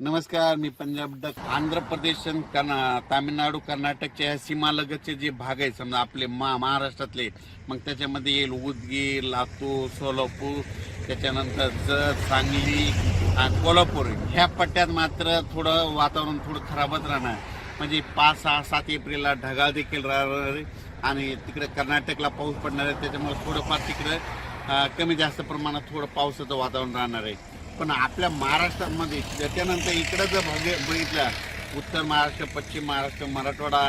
नमस्कार मी पंजाब डक आंध्र प्रदेश आणि तामिळनाडू कर्नाटकच्या ह्या सीमालगतचे जे भाग आहेत समजा आपले मा महाराष्ट्रातले मग त्याच्यामध्ये येईल उदगीर लातूर सोलापूर त्याच्यानंतर जत सांगली कोल्हापूर ह्या पट्ट्यात मात्र थोडं वातावरण थोडं खराबच राहणार म्हणजे पाच सहा सात एप्रिलला ढगाळ देखील राहणार आहे. आणि तिकडे कर्नाटकला पाऊस पडणार आहे त्याच्यामुळे थोडंफार तिकडं कमी जास्त प्रमाणात थोडं पावसाचं वातावरण राहणार आहे पण आपल्या महाराष्ट्रामध्ये त्याच्यानंतर इकडं जर बघ बघितलं उत्तर महाराष्ट्र पश्चिम महाराष्ट्र मराठवाडा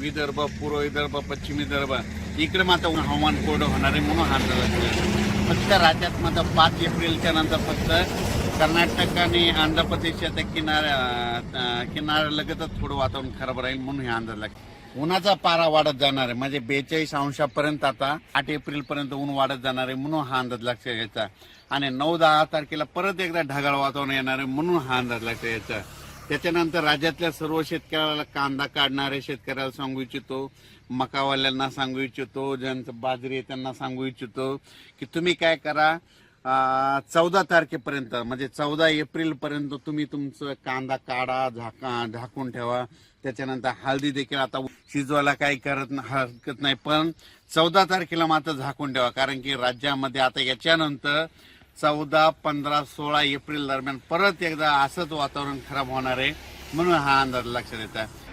विदर्भ पूर्व विदर्भ पश्चिम विदर्भ इकडे मात्र हवामान कोरडं होणार आहे म्हणून हा अंदाज फक्त राज्यात मात्र पाच एप्रिलच्या नंतर फक्त कर्नाटक आणि आंध्र प्रदेशच्या त्या किनाऱ्या किनाऱ्यालगतच थोडं वातावरण खराब राहील म्हणून हे अंदाज लागतो. उन्हाचा पारा वाढत जाणार आहे. म्हणजे बेचाळीस अंशापर्यंत आता आठ एप्रिल पर्यंत ऊन वाढत जाणार आहे म्हणून हा अंदाज लक्षात घ्यायचा. आणि नऊ दहा तारखेला परत एकदा ढगाळ वातावरण येणार आहे म्हणून हा अंदाज लक्षात घ्यायचा. त्याच्यानंतर राज्यातल्या सर्व शेतकऱ्याला कांदा काढणारे शेतकऱ्याला सांगू इच्छितो. मकावाल्यांना सांगू इच्छितो. ज्यांचं बाजरी आहे त्यांना सांगू इच्छितो. की तुम्ही काय करा चौदा तारखेपर्यंत म्हणजे चौदा एप्रिल पर्यंत तुम्ही तुमचं कांदा काढा झाका झाकून ठेवा. त्याच्यानंतर हळदी देखील आता शिजवायला काही करत हरकत नाही. पण चौदा तारखेला मात्र झाकून ठेवा कारण की राज्यामध्ये आता याच्यानंतर चौदा पंधरा सोळा एप्रिल दरम्यान परत एकदा असंच वातावरण खराब होणार आहे म्हणून हा अंदाज लक्षात येत आहे.